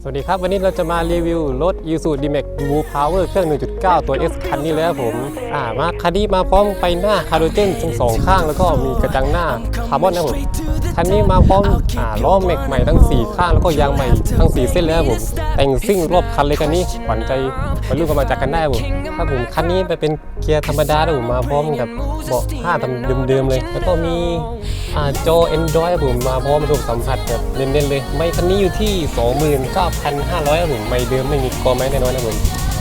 สวัสดีครับ วันนี้เราจะมารีวิวรถ i s u d D-Max Blue Power เครื่อง 1.9 ตัว S คันนี้เลยครับผมอ่ามาคันนี้มาพร้อมไฟหน้าคาร์โดเจนทั้งสองข้าง แล้วก็มีกระจังหน้าคาร์บอนนะผมคันนี้มาพร้อมอ่าล้อแม็กใหม่ทั้ง 4 ข้าง แล้วก็ยางใหม่ทั้ง 4 เส้นเลยครับผม แต่งซิ่งรอบคันเลยคันนี้ขวัญใจวัยรุ่นก็มาจากกันได้ผมครับผมคันนี้ไปเป็นเกียร์ธรรมดาครับผมมาพร้อมกับเบาะผ้าทำเดิมๆเลย แล้วก็มี จอ Android ครับผมมาพร้อมระบบสัมผัสแบบเน้นๆเลย ไม่คันนี้อยู่ที่ 29,500ครับผมไม่เดิมไม่มีกอไม้แน่นอนครับผม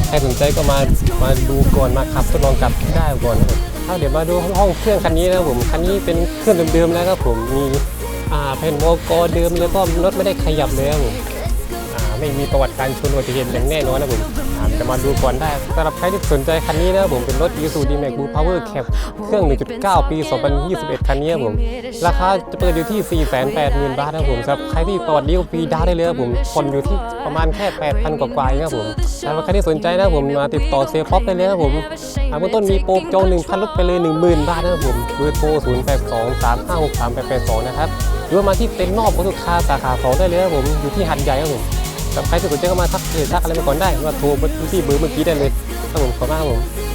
ใครสนใจก็มามาดูก่อนมาขับทดลองกับได้ก่อนครับผมเอาเดี๋ยวมาดูห้องเครื่องคันนี้นะครับผมคันนี้เป็นเครื่องเดิมๆแล้วครับผมมีอ่าแผ่นวอลกอเดิมแล้วก็รถไม่ได้ขยับเลยครับผม ไม่มีประวัติการชนอุบัติเหตุอย่างแน่นอนนะผมอ่าจะมาดูก่อนได้สำหรับใครที่สนใจคันนี้นะผมเป็นรถ Isuzu D-Max Blue Power Cab เครื่อง 1.9 ปี 2021 คันนี้ผม ราคาจะเปิดอยู่ที่ 480,000 บาทนะผมสำหรับใครที่ประวัติดีลปีดาวได้เลยครับผมผ่อนอยู่ที่ประมาณแค่ 8,000 กว่าๆเองครับผมสำหรับใครที่สนใจนะผมมาติดต่อเซลพ็อปได้เลยครับผมอ่าเบื้องต้นมีโปรโจ1,000ลดไปเลย 10,000 บาทนะครับผมเบอร์โทร 0823563882 นะครับหรือว่ามาที่เต็นท์นอกวัตุคาสาขาสองได้เลยครับผมอยู่ที่หัดใหญ่ครับผม สำหรับใครที่สนใจก็มาทักเพจทักอะไรมาก่อนได้ว่าโทรมาที่เบอร์เมื่อกี้ได้เลยครับผมขอบคุณมากครับผม